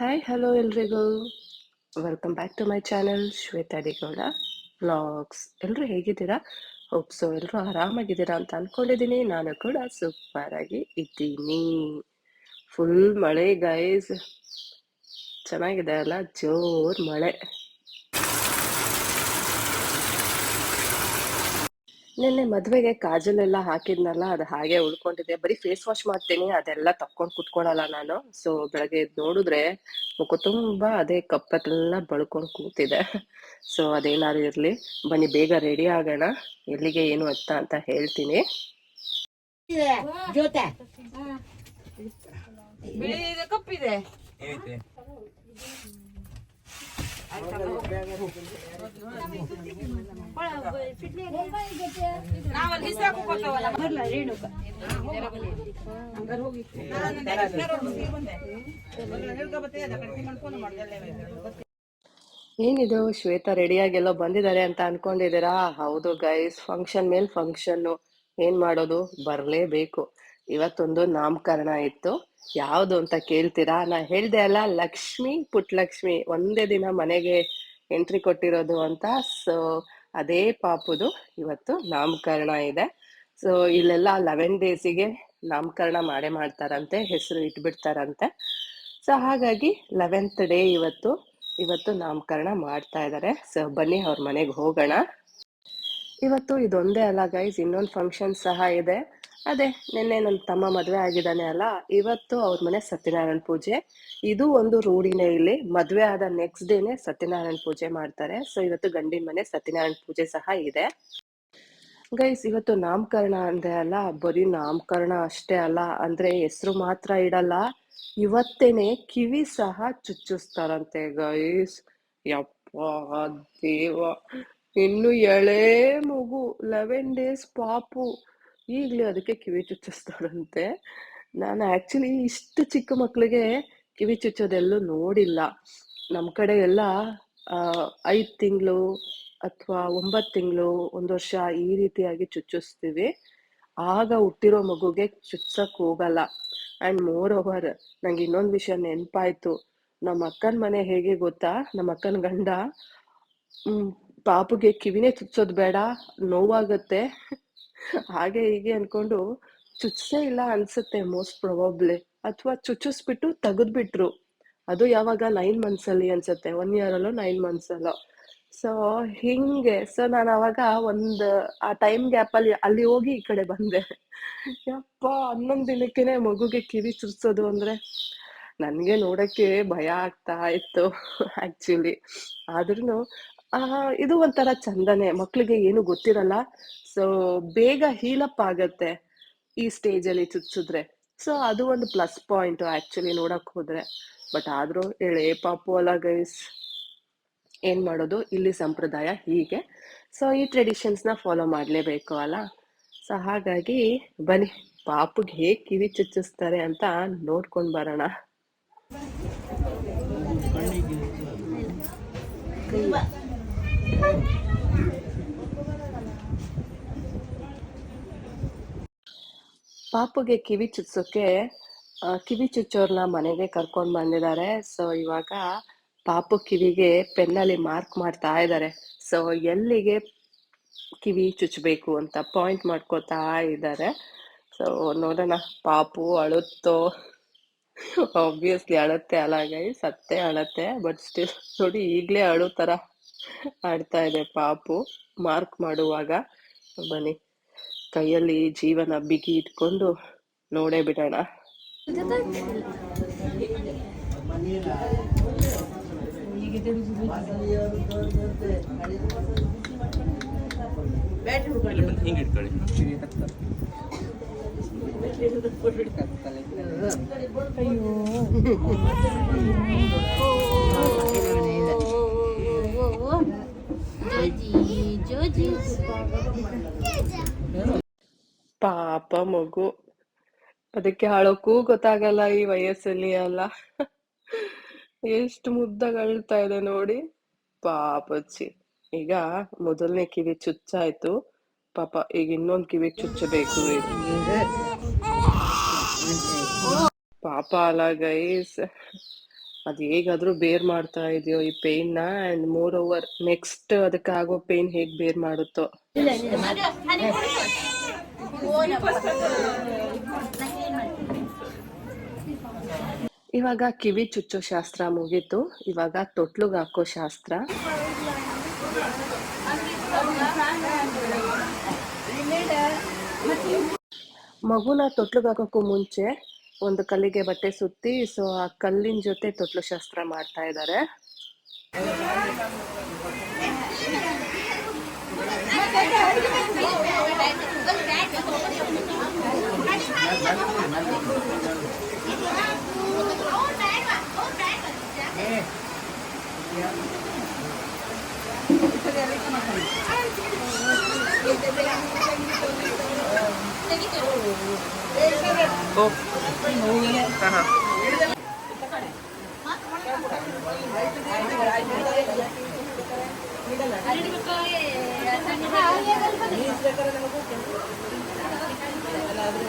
Hi hello ಎಲ್ರಿಗೂ. Welcome back to my channel Shwetha D Gowda vlogs ಎಲ್ಲರೂ ಹೇಗಿದ್ದೀರಾ? Hope so ಎಲ್ಲರೂ ಆರಾಮಾಗಿದ್ದೀರಾ ಅಂತ ಅನ್ಕೊಂಡಿದ್ದೀನಿ. ನಾನು ಕೂಡ ಸೂಪರ್ ಆಗಿ ಇದ್ದೀನಿ. ಫುಲ್ ಮಳೆ ಗೈಸ್ ಚೆನ್ನಾಗಿದೆ ಅಲ್ಲ? ಜೋರ್ ಮಳೆ. ನಿನ್ನೆ ಮದ್ವೆಗೆ ಕಾಜಲ್ ಎಲ್ಲ ಹಾಕಿದ್ನಲ್ಲ ಅದು ಹಾಗೆ ಉಳ್ಕೊಂಡಿದೆ. ಬರೀ ಫೇಸ್ ವಾಶ್ ಮಾಡ್ತೀನಿ ಅದೆಲ್ಲ ತಕ್ಕೊಂಡು ಕುತ್ಕೊಳಲ್ಲ ನಾನು. ಸೊ ಬೆಳಗ್ಗೆ ಎದ್ದು ನೋಡಿದ್ರೆ ಮುಖ ತುಂಬಾ ಅದೇ ಕಪ್ಪತ್ತೆಲ್ಲ ಬಳ್ಕೊಂಡ್ ಕೂತಿದೆ. ಸೊ ಅದೇನಾದ್ರು ಇರ್ಲಿ. ಬನ್ನಿ ಬೇಗ ರೆಡಿ ಆಗೋಣ. ಎಲ್ಲಿಗೆ ಏನು ಅಂತ ಅಂತ ಹೇಳ್ತೀನಿ. ಜೋತೆ. ಬಿಳಿ ಇದೆ ಕಪ್ಪಿದೆ. ಏನಿದು? ಶ್ವೇತಾ ರೆಡಿಯಾಗೆಲ್ಲ ಬಂದಿದ್ದಾರೆ ಅಂತ ಅನ್ಕೊಂಡಿದ್ದೀರಾ? ಹೌದು ಗೈಸ್ ಫಂಕ್ಷನ್ ಮೇಲ್ ಫಂಕ್ಷನ್ ಏನ್ ಮಾಡೋದು? ಬರ್ಲೇಬೇಕು. ಇವತ್ತೊಂದು ನಾಮಕರಣ ಇತ್ತು. ಯಾವುದು ಅಂತ ಕೇಳ್ತೀರಾ? ನಾ ಹೇಳ್ದೆ ಅಲ್ಲ, ಲಕ್ಷ್ಮಿ, ಪುಟ್ಲಕ್ಷ್ಮಿ ಒಂದೇ ದಿನ ಮನೆಗೆ ಎಂಟ್ರಿ ಕೊಟ್ಟಿರೋದು ಅಂತ. ಸೊ ಅದೇ ಪಾಪುದು ಇವತ್ತು ನಾಮಕರಣ ಇದೆ. ಸೊ ಇಲ್ಲೆಲ್ಲ ಲೆವೆನ್ ಡೇಸಿಗೆ ನಾಮಕರಣ ಮಾಡೇ ಮಾಡ್ತಾರಂತೆ, ಹೆಸರು ಇಟ್ಬಿಡ್ತಾರಂತೆ. ಸೊ ಹಾಗಾಗಿ ಲೆವೆಂತ್ ಡೇ ಇವತ್ತು ಇವತ್ತು ನಾಮಕರಣ ಮಾಡ್ತಾ ಇದ್ದಾರೆ ಸೊ ಬನ್ನಿ ಅವ್ರ ಮನೆಗೆ ಹೋಗೋಣ. ಇವತ್ತು ಇದೊಂದೇ ಅಲ್ಲ ಗೈಸ್ ಇನ್ನೊಂದು ಫಂಕ್ಷನ್ ಸಹ ಇದೆ. ಅದೇ, ನಿನ್ನೆ ನನ್ನ ತಮ್ಮ ಮದುವೆ ಆಗಿದ್ದಾನೆ ಅಲ್ಲ, ಇವತ್ತು ಅವ್ರ ಮನೆ ಸತ್ಯನಾರಾಯಣ ಪೂಜೆ. ಇದು ಒಂದು ರೂಢಿನೇ ಇಲ್ಲಿ. ಮದುವೆ ಆದ ನೆಕ್ಸ್ಟ್ ಡೇನೆ ಸತ್ಯನಾರಾಯಣ ಪೂಜೆ ಮಾಡ್ತಾರೆ. ಸೊ ಇವತ್ತು ಗಂಡಿನ ಮನೆ ಸತ್ಯನಾರಾಯಣ ಪೂಜೆ ಸಹ ಇದೆ. ಗೈಸ್ ಇವತ್ತು ನಾಮಕರಣ ಅಂದ್ರೆ ಅಲ್ಲ, ಬರೀ ನಾಮಕರಣ ಅಷ್ಟೇ ಅಲ್ಲ, ಅಂದ್ರೆ ಹೆಸರು ಮಾತ್ರ ಇಡಲ್ಲ. ಇವತ್ತೇನೆ ಕಿವಿ ಸಹ ಚುಚ್ಚಿಸ್ತಾರಂತೆ ಗೈಸ್ ಯಪ್ಪ, ದೇವ. ಇನ್ನು ಎಳೆ ಮಗು ಲೆವೆನ್ ಡೇಸ್ ಪಾಪು. ಈಗಲೇ ಅದಕ್ಕೆ ಕಿವಿ ಚುಚ್ಚಿಸ್ತಾರಂತೆ ನಾನು ಆ್ಯಕ್ಚುಲಿ ಇಷ್ಟು ಚಿಕ್ಕ ಮಕ್ಕಳಿಗೆ ಕಿವಿ ಚುಚ್ಚೋದೆಲ್ಲೂ ನೋಡಿಲ್ಲ. ನಮ್ಮ ಕಡೆ ಎಲ್ಲ ಐದು ತಿಂಗಳು ಅಥವಾ ಒಂಬತ್ತು ತಿಂಗಳು, ಒಂದು ವರ್ಷ ಈ ರೀತಿಯಾಗಿ ಚುಚ್ಚಿಸ್ತೀವಿ. ಆಗ ಹುಟ್ಟಿರೋ ಮಗುಗೆ ಚುಚ್ಚಕ್ಕೆ ಹೋಗಲ್ಲ. ಆ್ಯಂಡ್ ಮೋರ್ ಓವರ್ ನಂಗೆ ಇನ್ನೊಂದು ವಿಷಯ ನೆನಪಾಯಿತು. ನಮ್ಮ ಅಕ್ಕನ ಮನೆ ಹೇಗೆ ಗೊತ್ತಾ? ನಮ್ಮ ಅಕ್ಕನ ಗಂಡ ಪಾಪುಗೆ ಕಿವಿನೇ ಚುಚ್ಚೋದು ಬೇಡ, ನೋವಾಗತ್ತೆ. ಹಾಗೆ ಹೀಗೆ ಅನ್ಕೊಂಡು ಚುಚ್ಚೇ ಇಲ್ಲ ಅನ್ಸುತ್ತೆ ಮೋಸ್ಟ್ ಪ್ರೊಬಬ್ಲಿ ಅಥವಾ ಚುಚ್ಚಿಸ್ಬಿಟ್ಟು ತೆಗೆದ್ಬಿಟ್ರು. ಅದು ಯಾವಾಗ ನೈನ್ ಮಂತ್ಸ್ ಅಲ್ಲಿ ಅನ್ಸುತ್ತೆ ಒನ್ ಇಯರ್ ಅಲ್ಲೋ ನೈನ್ ಮಂತ್ಸ್ ಅಲ್ಲೋ. ಸೊ ಹಿಂಗೆ. ಸೊ ನಾನು ಅವಾಗ ಒಂದ್, ಆ ಟೈಮ್ ಗ್ಯಾಪ್ ಅಲ್ಲಿ ಅಲ್ಲಿ ಹೋಗಿ ಈ ಕಡೆ ಬಂದೆ. ಯಪ್ಪ, ಹನ್ನೊಂದ್ ದಿನಕ್ಕೇನೆ ಮಗುಗೆ ಕಿವಿ ಚುರ್ಸೋದು ಅಂದ್ರೆ ನನ್ಗೆ ನೋಡಕ್ಕೆ ಭಯ ಆಗ್ತಾ ಇತ್ತು ಆಕ್ಚುಲಿ ಆದ್ರೂ ಆ, ಇದು ಒಂಥರ ಚಂದನೆ. ಮಕ್ಳಿಗೆ ಏನು ಗೊತ್ತಿರಲ್ಲ. ಸೊ ಬೇಗ ಹೀಲಪ್ ಆಗತ್ತೆ ಈ ಸ್ಟೇಜ್ ಅಲ್ಲಿ ಚುಚ್ಚಿದ್ರೆ. ಸೊ ಅದು ಒಂದು ಪ್ಲಸ್ ಪಾಯಿಂಟ್ ಆಕ್ಚುಲಿ ನೋಡಕ್ ಹೋದ್ರೆ. ಬಟ್ ಆದ್ರೂ ಎಳೆ ಪಾಪು ಅಲ್ಲ ಗೈಸ್ ಏನ್ ಮಾಡೋದು? ಇಲ್ಲಿ ಸಂಪ್ರದಾಯ ಹೀಗೆ. ಸೊ ಈ ಟ್ರೆಡಿಷನ್ಸ್ನ ಫಾಲೋ ಮಾಡ್ಲೇಬೇಕು ಅಲ್ಲ. ಸೊ ಹಾಗಾಗಿ ಬನ್ನಿ. ಪಾಪುಗೆ ಹೇಗೆ ಕಿವಿ ಚುಚ್ಚಿಸ್ತಾರೆ ಅಂತ ನೋಡ್ಕೊಂಡ್ ಬರೋಣ. ಪಾಪುಗೆ ಕಿವಿ ಚುಚ್ಚೋಕೆ ಕಿವಿ ಚುಚ್ಚೋರ್ನ ಮನೆಗೆ ಕರ್ಕೊಂಡು ಬಂದಿದ್ದಾರೆ. ಸೊ ಇವಾಗ ಪಾಪು ಕಿವಿಗೆ ಪೆನ್ನಲ್ಲಿ ಮಾರ್ಕ್ ಮಾಡ್ತಾ ಇದ್ದಾರೆ. ಸೊ ಎಲ್ಲಿಗೆ ಕಿವಿ ಚುಚ್ಚಬೇಕು ಅಂತ ಪಾಯಿಂಟ್ ಮಾಡ್ಕೋತಾ ಇದ್ದಾರೆ. ಸೊ ನೋಡೋಣ. ಪಾಪು ಅಳುತ್ತೋ? ಆಬ್ವಿಯಸ್ಲಿ ಅಳುತ್ತೆ ಅಲ್ಲ ಗೈಸ್ ಸತ್ತೆ ಅಳತ್ತೆ. ಬಟ್ ಸ್ಟಿಲ್ ನೋಡಿ ಈಗಲೇ ಅಳು ತರ ಆಡ್ತಾ ಇದೆ ಪಾಪು. ಮಾರ್ಕ್ ಮಾಡುವಾಗ ಬನ್ನಿ ಕೈಯಲ್ಲಿ ಜೀವನ ಬಿಗಿ ಇಟ್ಕೊಂಡು ನೋಡೇ ಬಿಡೋಣ. ಅಯ್ಯೋ. ಪಾಪ ಮಗು. ಅದಕ್ಕೆ ಹಾಳೋಕ್ಕೂ ಗೊತ್ತಾಗಲ್ಲ ಈ ವಯಸ್ಸಲ್ಲಿ ಅಲ್ಲ ಎಷ್ಟು ಮುದ್ದಗಳ್ತಾ ಇದೆ ನೋಡಿ. ಪಾಪಚ್ಚಿ ಈಗ ಮೊದಲನೇ ಕಿವಿ ಚುಚ್ಚಾಯ್ತು. ಪಾಪ ಈಗ ಇನ್ನೊಂದ್ ಕಿವಿ ಚುಚ್ಚಬೇಕು ಪಾಪ ಅಲ್ಲ ಗೈಸ್. ಅದು ಹೇಗಾದ್ರೂ ಬೇರ್ ಮಾಡ್ತಾ ಇದೆಯೋ ಈ ಪೇನ್ನ ಅಂಡ್ ಮೋರ್ ಓವರ್ ನೆಕ್ಸ್ಟ್ ಅದಕ್ಕೆ ಆಗೋ ಪೇಯ್ನ್ ಹೇಗೆ ಬೇರ್ ಮಾಡುತ್ತೋ. ಇವಾಗ ಕಿವಿ ಚುಚ್ಚೋ ಶಾಸ್ತ್ರ ಮುಗೀತು. ಇವಾಗ ತೊಟ್ಲುಗ್ ಹಾಕೋ ಶಾಸ್ತ್ರ. ಮಗುನ ತೊಟ್ಲುಗ್ ಹಾಕೋಕ್ಕೂ ಮುಂಚೆ ಒಂದು ಕಲ್ಲಿಗೆ ಬಟ್ಟೆ ಸುತ್ತಿ ಸೊ ಆ ಕಲ್ಲಿನ ಜೊತೆ ತೊಟ್ಲು ಶಾಸ್ತ್ರ ಮಾಡ್ತಾ ಇದ್ದಾರೆ എല്ലാവരും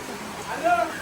Okay.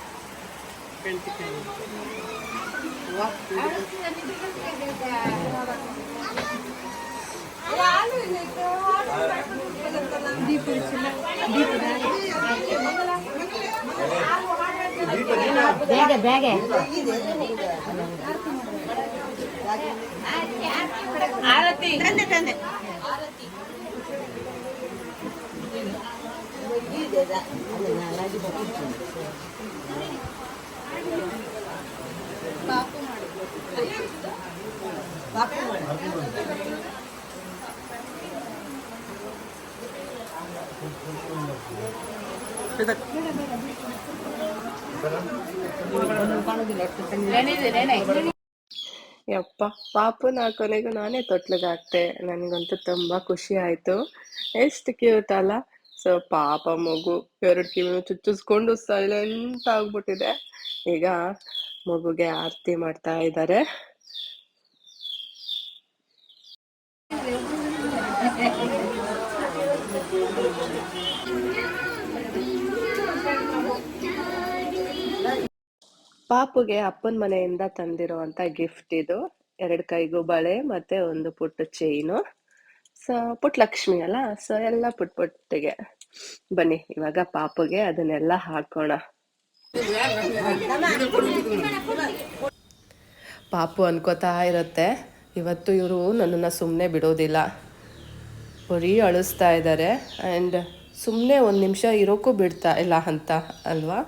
ಬೇಗ ಬೇಗ ಆರತಿ. ನೆನೆದೆ ನೆನೆ ಯಪ್ಪ ಪಾಪುನ ಕೊನೆಗೂ ನಾನೇ ತೊಟ್ಲಿಗೆ ಹಾಕ್ತೆ ನನಗಂತೂ ತುಂಬಾ ಖುಷಿ ಆಯ್ತು. ಎಷ್ಟು ಕ್ಯೂಟ್ ಅಲ್ಲ? ಸೊ ಪಾಪ ಮಗು ಎರಡು ಕಿವಿ ಚುಚ್ಚಿಸ್ಕೊಂಡು ಸೈಲೆಂಟ್ ಆಗ್ಬಿಟ್ಟಿದೆ. ಈಗ ಮಗುಗೆ ಆರತಿ ಮಾಡ್ತಾ ಇದ್ದಾರೆ. ಪಾಪುಗೆ ಅಪ್ಪನ ಮನೆಯಿಂದ ತಂದಿರುವಂತ ಗಿಫ್ಟ್ ಇದು. ಎರಡು ಕೈಗೂ ಬಳೆ ಮತ್ತೆ ಒಂದು ಪುಟ್ಟ ಚೈನು ಸೊ ಪುಟ್ ಲಕ್ಷ್ಮಿ ಅಲ್ಲ? ಸೊ ಎಲ್ಲ ಪುಟ್ ಪುಟ್ಟಿಗೆ ಬನ್ನಿ, ಇವಾಗ ಪಾಪುಗೆ ಅದನ್ನೆಲ್ಲ ಹಾಕೋಣ. ಪಾಪು ಅನ್ಕೋತಾ ಇರುತ್ತೆ. ಇವತ್ತು ಇವರು ನನ್ನನ್ನು ಸುಮ್ಮನೆ ಬಿಡೋದಿಲ್ಲ. ಬರೀ ಅಳಿಸ್ತಾ ಇದ್ದಾರೆ ಆ್ಯಂಡ್ ಸುಮ್ಮನೆ ಒಂದು ನಿಮಿಷ ಇರೋಕ್ಕೂ ಬಿಡ್ತಾ ಇಲ್ಲ ಅಂತ ಅಲ್ವಾ?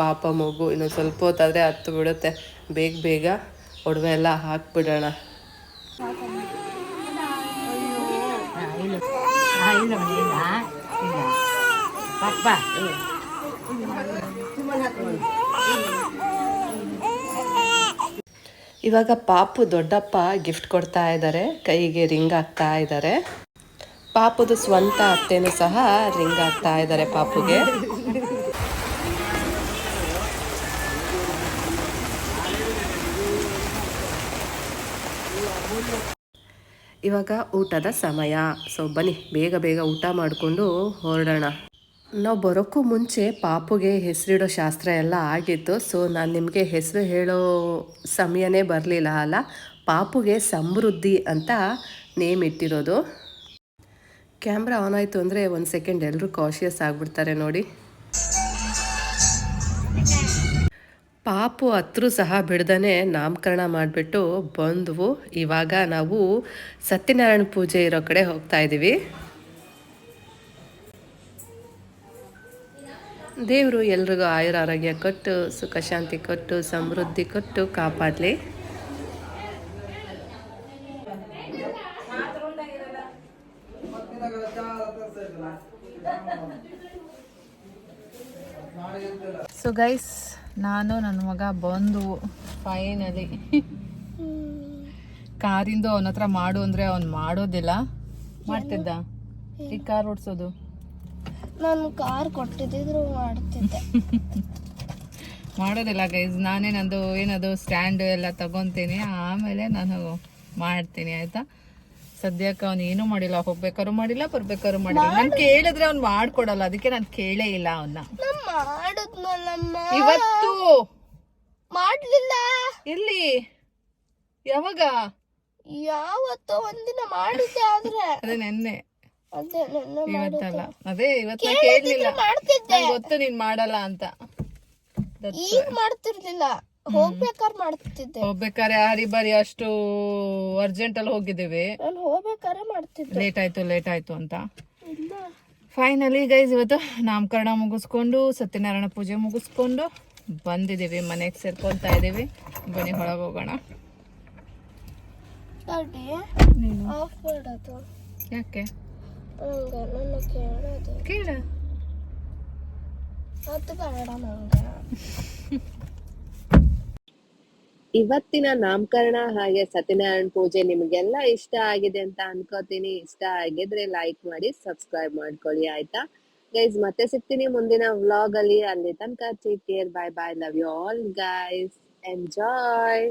ಪಾಪ ಮಗು, ಇನ್ನೊಂದು ಸ್ವಲ್ಪ ಹೊತ್ತಾದರೆ ಹತ್ತು ಬಿಡುತ್ತೆ ಬೇಗ ಬೇಗ ಒಡವೆ ಎಲ್ಲ ಹಾಕ್ಬಿಡೋಣ. ಇವಾಗ ಪಾಪು ದೊಡ್ಡಪ್ಪ ಗಿಫ್ಟ್ ಕೊಡ್ತಾ ಇದ್ದಾರೆ ಕೈಗೆ ರಿಂಗ್ ಹಾಕ್ತಾ ಇದ್ದಾರೆ ಪಾಪುದು ಸ್ವಂತ ಅತ್ತೆನೂ ಸಹ ರಿಂಗ್ ಹಾಕ್ತಾ ಇದ್ದಾರೆ ಪಾಪುಗೆ. ಇವಾಗ ಊಟದ ಸಮಯ. ಸೊ ಬನ್ನಿ, ಬೇಗ ಬೇಗ ಊಟ ಮಾಡಿಕೊಂಡು ಹೊರಡೋಣ. ನಾವು ಬರೋಕ್ಕೂ ಮುಂಚೆ ಪಾಪುಗೆ ಹೆಸರಿಡೋ ಶಾಸ್ತ್ರ ಎಲ್ಲ ಆಗಿತ್ತು. ಸೊ ನಾನು ನಿಮಗೆ ಹೆಸರು ಹೇಳೋ ಸಮಯನೇ ಬರಲಿಲ್ಲ ಅಲ್ಲ? ಪಾಪುಗೆ ಸಮೃದ್ಧಿ ಅಂತ ನೇಮ್ ಇಟ್ಟಿರೋದು. ಕ್ಯಾಮ್ರಾ ಆನ್ ಆಯಿತು ಅಂದರೆ ಒಂದು ಸೆಕೆಂಡ್ ಎಲ್ಲರೂ ಕಾಶಿಯಸ್ ಆಗಿಬಿಡ್ತಾರೆ ನೋಡಿ. ಪಾಪು ಹತ್ರ ಸಹ ಬಿಡ್ದೇ ನಾಮಕರಣ ಮಾಡಿಬಿಟ್ಟು ಬಂದವು. ಇವಾಗ ನಾವು ಸತ್ಯನಾರಾಯಣ ಪೂಜೆ ಇರೋ ಕಡೆ ಹೋಗ್ತಾ ಇದ್ದೀವಿ ದೇವರು ಎಲ್ರಿಗೂ ಆಯುರ ಆರೋಗ್ಯ ಕೊಟ್ಟು ಸುಖ ಶಾಂತಿ ಕೊಟ್ಟು, ಸಮೃದ್ಧಿ ಕೊಟ್ಟು ಕಾಪಾಡಲಿ. ಸೊ ಗೈಸ್ ನಾನು ನನ್ನ ಮಗ ಬಂದು ಫೈನಲಿ ಕಾರಿಂದು ಅವನ ಹತ್ರ ಮಾಡು ಅಂದ್ರೆ ಅವ್ನು ಮಾಡೋದಿಲ್ಲ. ಮಾಡ್ತಿದ್ದ? ಈ ಕಾರ್ ಓಡಿಸೋದು? ನಾನು ಕಾರ್ ಕೊಟ್ಟಿದ್ರು ಮಾಡ್ತಿದ್ದೆ. ಮಾಡೋದಿಲ್ಲ ಗೈಸ್ ನಾನೇ ನಂದು ಏನದು ಸ್ಟ್ಯಾಂಡ್ ಎಲ್ಲ ತಗೊಂತೀನಿ. ಆಮೇಲೆ ನಾನು ಮಾಡ್ತೀನಿ ಆಯ್ತಾ? ಸದ್ಯಕ್ಕೆ ಅವನು ಏನೂ ಮಾಡಿಲ್ಲ ಹೋಗ್ಬೇಕಾದ್ರು ಮಾಡಿಲ್ಲ ಬರ್ಬೇಕಾದ್ರು ಮಾಡಿಲ್ಲ. ನಾನು ಕೇಳಿದ್ರೆ ಅವ್ನು ಮಾಡ್ಕೊಡಲ್ಲ ಅದಕ್ಕೆ ನಾನು ಕೇಳೇ ಇಲ್ಲ ಅವನ್ನ ಮಾಡಿದ್ನಲ್ಲಮ್ಮ ಇವತ್ತು? ಮಾಡ್ಲಿಲ್ಲ. ಎಲ್ಲಿ ಯಾವಾಗ? ಯಾವತ್ತೋ ಒಂದಿನ ಮಾಡಿದ್ದೆ ಆದ್ರೆ. ಅದೇ ನೆನ್ನೆ. ಅದೇ ನನ್ನ ಇವತ್ತಲ್ಲ. ಅದೇ ಇವತ್ತು ಕೇಳಲಿಲ್ಲ. ಮಾಡ್ತಿದ್ದೆ. ನಂಗೆ ಗೊತ್ತು ನೀನ್ ಮಾಡಲ್ಲ ಅಂತ. ಈಗ ಮಾಡ್ತಿರ್ಲಿಲ್ಲ. ಹೋಗ್ಬೇಕಾದ್ರೆ ಮಾಡ್ತಿದ್ದೆ. ಹೋಗ್ಬೇಕಾದ್ರೆ ಹರಿ ಬಾರಿ ಅಷ್ಟು ಅರ್ಜೆಂಟ್ ಅಲ್ಲಿ ಹೋಗಿದ್ದೇವೆ. ನಾನು ಹೋಗ್ಬೇಕಾರೆ ಮಾಡ್ತಿದ್ದೆ. ಲೇಟ್ ಆಯ್ತು ಲೇಟ್ ಆಯ್ತು ಅಂತ. ಇಲ್ಲ. ಫೈನಲಿ ಗೈಸ್ ಇವತ್ತು ನಾಮಕರಣ ಮುಗಿಸ್ಕೊಂಡು ಸತ್ಯನಾರಾಯಣ ಪೂಜೆ ಮುಗಿಸ್ಕೊಂಡು ಬಂದಿದ್ದೀವಿ. ಮನೆಗೆ ಸೇರ್ಕೊಳ್ತಾ ಇದ್ದೀವಿ. ಬನ್ನಿ ಹೊರಗೆ ಹೋಗೋಣ. ಯಾಕೆ? ಕೇಳ. ಇವತ್ತಿನ ನಾಮಕರಣ ಹಾಗೆ ಸತ್ಯನಾರಾಯಣ ಪೂಜೆ ನಿಮಗೆಲ್ಲ ಇಷ್ಟ ಆಗಿದೆ ಅಂತ ಅನ್ಕೋತೀನಿ. ಇಷ್ಟ ಆಗಿದ್ರೆ ಲೈಕ್ ಮಾಡಿ ಸಬ್ಸ್ಕ್ರೈಬ್ ಮಾಡ್ಕೊಳ್ಳಿ, ಆಯ್ತಾ? ಗೈಸ್ ಮತ್ತೆ ಸಿಗ್ತೀನಿ ಮುಂದಿನ ವ್ಲಾಗ್ ಅಲ್ಲಿ. ಅಲ್ಲಿ ತನಕ take care bye bye love you all guys enjoy